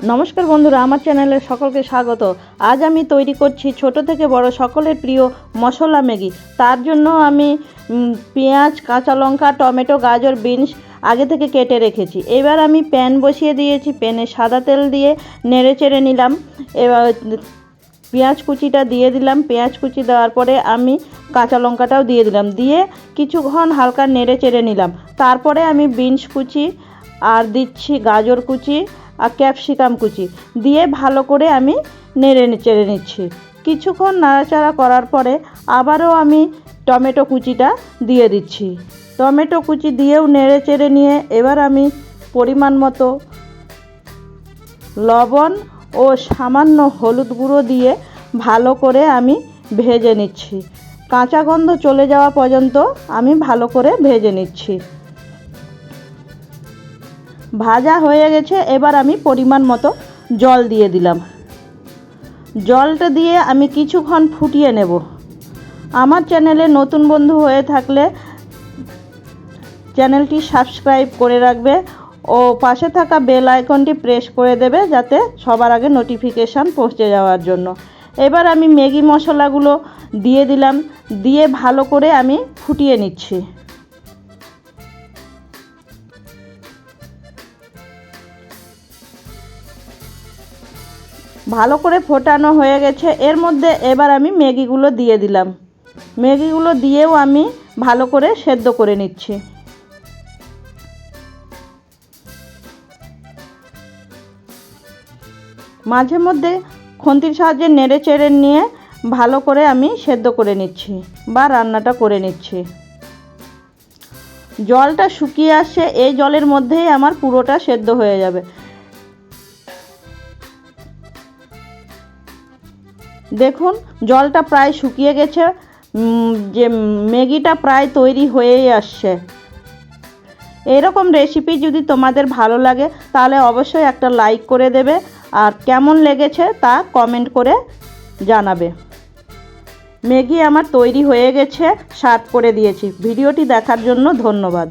নমস্কার বন্ধুরা, আমার চ্যানেলে সকলকে স্বাগত। আজ আমি তৈরি করছি ছোট থেকে বড় সকলের প্রিয় মশলা ম্যাগি। তার জন্য আমি পেঁয়াজ, কাঁচা লঙ্কা, টমেটো, গাজর, বিনস আগে থেকে কেটে রেখেছি। এবার আমি প্যান বসিয়ে দিয়েছি, প্যানে সাদা তেল দিয়ে নেড়ে চেড়ে নিলাম। এবার পেঁয়াজ কুচিটা দিয়ে দিলাম। পেঁয়াজ কুচি দেওয়ার পরে আমি কাঁচা লঙ্কাটাও দিয়ে দিলাম। দিয়ে কিছুক্ষণ হালকা নেড়ে চেড়ে নিলাম। তারপরে আমি বিনস কুচি আর দিচ্ছি গাজর কুচি আর ক্যাপসিকাম কুচি দিয়ে ভালো করে আমি নেড়ে চেড়ে নিচ্ছি। কিছুক্ষণ নাড়াচাড়া করার পরে আবারও আমি টমেটো কুচিটা দিয়ে দিচ্ছি। টমেটো কুচি দিয়েও নেড়ে চেড়ে নিয়ে এবার আমি পরিমাণ মতো লবণ ও সামান্য হলুদ গুঁড়ো দিয়ে ভালো করে আমি ভেজে নিচ্ছি। কাঁচা গন্ধ চলে যাওয়া পর্যন্ত আমি ভালো করে ভেজে নিচ্ছি। ভাজা হয়ে গেছে, এবার আমি পরিমাণ মতো জল দিয়ে দিলাম। জলটা দিয়ে আমি কিছুক্ষণ ফুটিয়ে নেব। আমার চ্যানেলে নতুন বন্ধু হয়ে থাকলে চ্যানেলটি সাবস্ক্রাইব করে রাখবে ও পাশে থাকা বেল আইকনটি প্রেস করে দেবে যাতে সবার আগে নোটিফিকেশান পৌঁছে যাওয়ার জন্য। এবার আমি ম্যাগি মশলাগুলো দিয়ে দিলাম, দিয়ে ভালো করে আমি ফুটিয়ে নিচ্ছি। ভালো করে ফোটানো হয়ে গেছে। এর মধ্যে এবার আমি ম্যাগিগুলো দিয়ে দিলাম। ম্যাগিগুলো দিয়েও আমি ভালো করে সেদ্ধ করে নিচ্ছি। মাঝে মধ্যে খন্তির সাহায্যে নেড়ে চেড়ে নিয়ে ভালো করে আমি সেদ্ধ করে নিচ্ছি বা রান্নাটা করে নিচ্ছি। জলটা শুকিয়ে আসছে, এই জলের মধ্যেই আমার পুরোটা সেদ্ধ হয়ে যাবে। দেখুন, জলটা প্রায় শুকিয়ে গেছে। যে ম্যাগিটা প্রায় তৈরি হয়েই আসছে। এরকম রেসিপি যদি তোমাদের ভালো লাগে, তাহলে অবশ্যই একটা লাইক করে দেবে। আর কেমন লেগেছে তা কমেন্ট করে জানাবে। ম্যাগি আমার তৈরি হয়ে গেছে সার্ভ করে দিয়েছি। ভিডিওটি দেখার জন্য ধন্যবাদ।